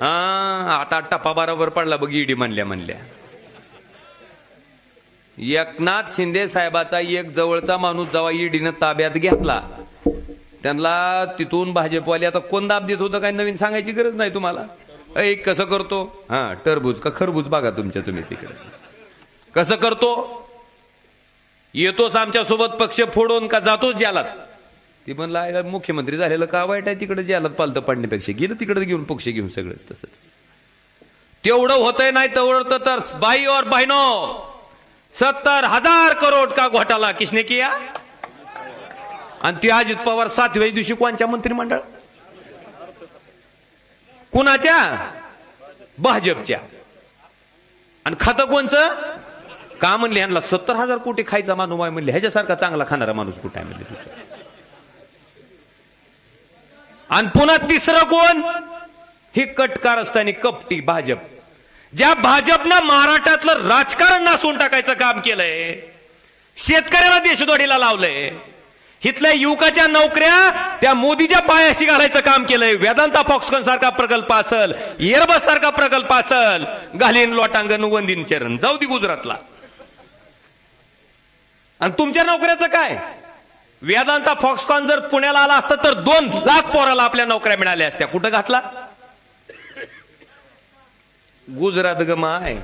हा आता टप्पा बरोबर पडला बघ ईडी म्हणल्या म्हणल्या. एकनाथ शिंदे साहेबाचा एक जवळचा माणूस जेव्हा ईडीनं ताब्यात घेतला त्यांना तिथून भाजपवाले आता कोण दाब देत होतं काय नवीन सांगायची गरज नाही तुम्हाला? एक कसं करतो? हा टरबूज का खरबूज बघा तुमच्या तुम्ही तिकडे. कसं करतो? येतोच आमच्यासोबत पक्ष फोडून का जातोच ज्यालात ती म्हणलं आयला मुख्यमंत्री झालेलं का वाईट आहे? तिकडे ज्याला पालतं पडण्यापेक्षा. गेलं तिकडे घेऊन पक्ष घेऊन सगळंच तसंच. तेवढं होतंय नाही तेवढं तर- बाई और बहिनो सत्तर हजार करोड का घोटाला किसने किया? आणि ती अजित पवार सातव्या दिवशी कोणच्या मंत्रिमंडळ? कुणाच्या? भाजपच्या. आणि खातं कोणचं? का म्हणले ह्यांना सत्तर हजार कोटी खायचा मानू आहे म्हणले ह्याच्यासारखा चांगला खाणारा माणूस कुठे आहे म्हणले दुसरा? आणि पुन्हा तिसरं कोण ही कटकार असताना कपटी भाजप. ज्या भाजपनं महाराष्ट्रातलं राजकारण नासून टाकायचं काम केलंय शेतकऱ्याला देशदोडीला लावलंय इथल्या युवकाच्या नोकऱ्या त्या मोदीच्या पायाशी घालायचं काम केलंय. वेदांता फॉक्सकॉन सारखा प्रकल्प असल एअरबस सारखा प्रकल्प असल घालीन लोटांगण वंदीन चरण. जाऊ दे गुजरातला. आणि तुमच्या नोकऱ्याचं काय? वेदांता फॉक्सकॉन जर पुण्याला आला असता तर दोन लाख पोराला आपल्या नोकऱ्या मिळाल्या असत्या. कुठं घातला? गुजरात ग माय.